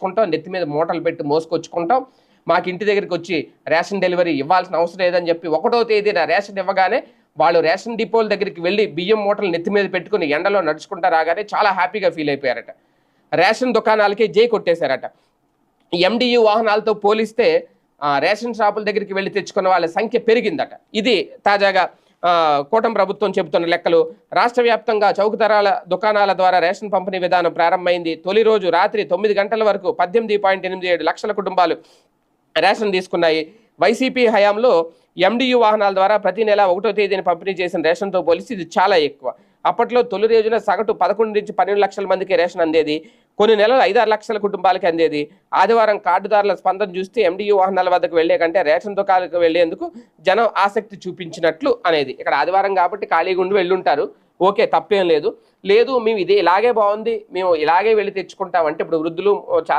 తెచ్చుకుంటాం నెత్తి మీద మూటలు పెట్టి మోసుకొచ్చుకుంటాం. మాకు ఇంటి దగ్గరికి వచ్చి రేషన్ డెలివరీ ఇవ్వాల్సిన అవసరం లేదని చెప్పి ఒకటో తేదీన రేషన్ ఇవ్వగానే వాళ్ళు రేషన్ డిపోల దగ్గరికి వెళ్ళి బియ్యం మూటలు నెత్తి మీద పెట్టుకుని ఎండలో నడుచుకుంటా రాగానే చాలా హ్యాపీగా ఫీల్ అయిపోయారట. రేషన్ దుకాణాలకే జై కొట్టేశారట. ఎండియు వాహనాలతో పోలిస్తే రేషన్ షాపుల దగ్గరికి వెళ్ళి తెచ్చుకున్న వాళ్ళ సంఖ్య పెరిగిందట. ఇది తాజాగా కూటమి ప్రభుత్వం చెబుతున్న లెక్కలు రాష్ట్ర వ్యాప్తంగా చౌకధరాల దుకాణాల ద్వారా రేషన్ పంపిణీ విధానం ప్రారంభమైంది. తొలి రోజు రాత్రి తొమ్మిది గంటల వరకు పద్దెనిమిది పాయింట్ ఎనిమిది ఏడు లక్షల కుటుంబాలు రేషన్ తీసుకున్నాయి. వైసీపీ హయాంలో ఎండియు వాహనాల ద్వారా ప్రతి నెల ఒకటో తేదీని పంపిణీ చేసిన రేషన్తో పోలిస్తే ఇది చాలా ఎక్కువ. అప్పట్లో తొలి రోజున సగటు పదకొండు నుంచి పన్నెండు లక్షల మందికి రేషన్ అందేది. కొన్ని నెలలు ఐదారు లక్షల కుటుంబాలకి అందేది. ఆదివారం కార్డుదారుల స్పందన చూస్తే ఎండియూ వాహనాల వద్దకు వెళ్ళే కంటే రేషన్ దుకాణాలకు వెళ్ళేందుకు జనం ఆసక్తి చూపించినట్లు అనేది. ఇక్కడ ఆదివారం కాబట్టి ఖాళీగా ఉండి వెళ్ళుంటారు. ఓకే తప్పేం లేదు. లేదు మేము ఇదే ఇలాగే బాగుంది. మేము ఇలాగే వెళ్ళి తెచ్చుకుంటామంటే ఇప్పుడు వృద్ధులు చాలా